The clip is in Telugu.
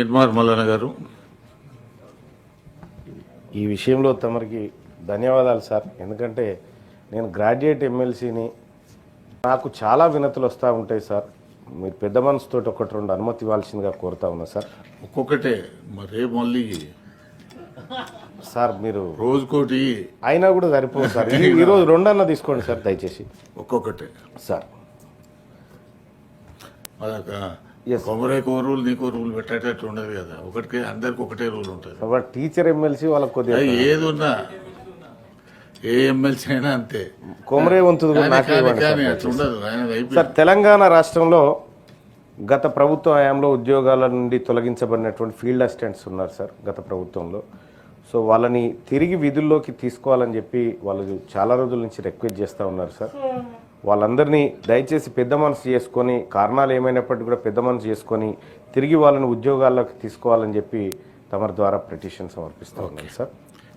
ఎన్మార్ మల్లన్న గారు. ఈ విషయంలో తమరికి ధన్యవాదాలు సార్. ఎందుకంటే నేను గ్రాడ్యుయేట్ ఎమ్మెల్సీని నాకు చాలా వినతులు వస్తూ ఉంటాయి సార్. మీరు పెద్ద మనసుతో ఒకటి రెండు అనుమతి ఇవ్వాల్సిందిగా కోరుతా ఉన్నా సార్. ఒక్కొక్కటే మరే మళ్ళీ సార్ మీరు రోజుకోటి అయినా కూడా సరిపోదు సార్. ఈరోజు రెండన్న తీసుకోండి సార్ దయచేసి. ఒక్కొక్కటే. సార్. అదొక Yes. కొమరేకో రూల్ నీకో రూల్ పెట్టేటట్టు ఉండదు కదా. ఒకటికి అందరికి ఒకటే రూల్ ఉంటుంది. టీచర్ ఎమ్మెల్సీ వాళ్ళకి కొద్దిగా అది ఏది ఉన్నా ఏ ఎమ్మెల్సీ అయినా అంతే. కొమరే కానీ సార్. తెలంగాణ రాష్ట్రంలో గత ప్రభుత్వ హయాంలో ఉద్యోగాల నుండి తొలగించబడినటువంటి ఫీల్డ్ అసిస్టెంట్స్ ఉన్నారు సార్ గత ప్రభుత్వంలో. సో వాళ్ళని తిరిగి విధుల్లోకి తీసుకోవాలని చెప్పి వాళ్ళు చాలా రోజుల నుంచి రిక్వెస్ట్ చేస్తూ ఉన్నారు సార్. వాళ్ళందరినీ దయచేసి పెద్ద మనసు చేసుకొని కారణాలు ఏమైనప్పటికీ కూడా పెద్ద మనసు చేసుకొని తిరిగి వాళ్ళని ఉద్యోగాల్లోకి తీసుకోవాలని చెప్పి తమరి ద్వారా పిటిషన్ సమర్పిస్తూ ఉన్నాను సార్.